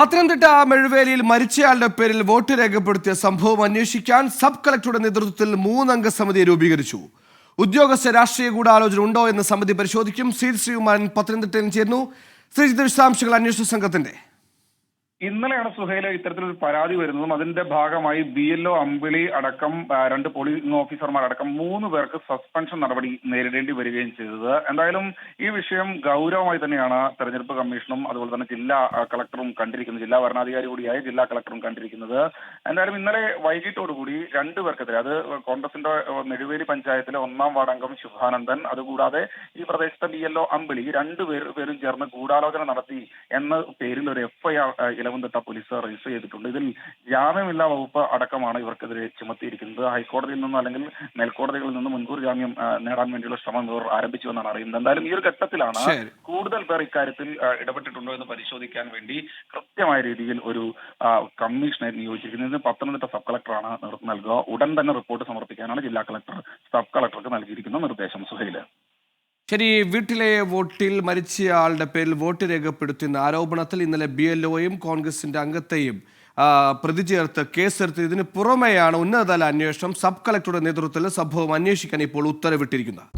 പത്തനംതിട്ട മെഴുവേലിയിൽ മരിച്ചയാളുടെ പേരിൽ വോട്ട് രേഖപ്പെടുത്തിയ സംഭവം അന്വേഷിക്കാൻ സബ് കളക്ടറുടെ നേതൃത്വത്തിൽ മൂന്നംഗ സമിതി രൂപീകരിച്ചു. ഉദ്യോഗസ്ഥ രാഷ്ട്രീയ ഗൂഢാലോചന ഉണ്ടോ എന്ന് സമിതി പരിശോധിക്കും. സി ശ്രീകുമാരൻ പത്തനംതിട്ടയിൽ ചേരുന്നു. ശ്രീജിത്ത് വിശദാംശങ്ങൾ അന്വേഷണ സംഘത്തിന്റെ. ഇന്നലെയാണ് സുഹേല ഇത്തരത്തിലൊരു പരാതി വരുന്നതും അതിന്റെ ഭാഗമായി ബി എൽ ഒ അമ്പിളി അടക്കം രണ്ട് പോളിംഗ് ഓഫീസർമാർ അടക്കം മൂന്ന് പേർക്ക് സസ്പെൻഷൻ നടപടി നേരിടേണ്ടി വരികയും ചെയ്തത്. എന്തായാലും ഈ വിഷയം ഗൗരവമായി തന്നെയാണ് തെരഞ്ഞെടുപ്പ് കമ്മീഷനും അതുപോലെ തന്നെ ജില്ലാ കളക്ടറും കണ്ടിരിക്കുന്നത്. ജില്ലാ ഭരണാധികാരി കൂടിയായ ജില്ലാ കളക്ടറും കണ്ടിരിക്കുന്നത്. എന്തായാലും ഇന്നലെ വൈകിട്ടോടുകൂടി രണ്ടു പേർക്കെതിരെ അത് കോൺഗ്രസിന്റെ നെടുവേലി പഞ്ചായത്തിലെ ഒന്നാം വാർഡ് അംഗം ശുഭാനന്ദൻ അതുകൂടാതെ ഈ പ്രദേശത്തെ ബി എൽ ഒ അമ്പിളി രണ്ടു പേരും ചേർന്ന് ഗൂഢാലോചന നടത്തി എന്ന പേരിൽ ഒരു എഫ്ഐആർ ഇലവന്തിട്ട പോലീസ് രജിസ്റ്റർ ചെയ്തിട്ടുണ്ട്. ഇതിൽ ജാമ്യമില്ലാ വകുപ്പ് അടക്കമാണ് ഇവർക്കെതിരെ ചുമത്തിയിരിക്കുന്നത്. ഹൈക്കോടതിയിൽ നിന്നും അല്ലെങ്കിൽ മേൽക്കോടതികളിൽ നിന്നും മുൻകൂർ ജാമ്യം നേടാൻ വേണ്ടിയുള്ള ശ്രമം ഇവർ ആരംഭിച്ചു എന്നാണ് അറിയുന്നത്. എന്തായാലും ഈ ഒരു ഘട്ടത്തിലാണ്. കൂടുതൽ പേർ ഇക്കാര്യത്തിൽ ഇടപെട്ടിട്ടുണ്ടോ എന്ന് പരിശോധിക്കാൻ വേണ്ടി കൃത്യമായ രീതിയിൽ ഒരു കമ്മീഷനെ നിയോഗിച്ചിരിക്കുന്നത് പത്തനംതിട്ട സബ് കളക്ടറാണ് നൽകുക. ഉടൻ തന്നെ റിപ്പോർട്ട് സമർപ്പിക്കാനാണ് ജില്ലാ കളക്ടർ സബ് കളക്ടർക്ക് നൽകിയിരിക്കുന്ന നിർദ്ദേശം സുഹൈൽ. ശരി വീട്ടിലെ വോട്ടിൽ മരിച്ച ആളുടെ പേരിൽ വോട്ട് രേഖപ്പെടുത്തുന്ന ആരോപണത്തിൽ ഇന്നലെ ബി എൽ ഒയും കോൺഗ്രസിന്റെ അംഗത്തെയും പ്രതി ചേർത്ത് കേസെടുത്ത് ഇതിന് പുറമെയാണ് ഉന്നതതല അന്വേഷണം സബ് കളക്ടറുടെ നേതൃത്വത്തിൽ സംഭവം അന്വേഷിക്കാൻ ഇപ്പോൾ ഉത്തരവിട്ടിരിക്കുന്നത്.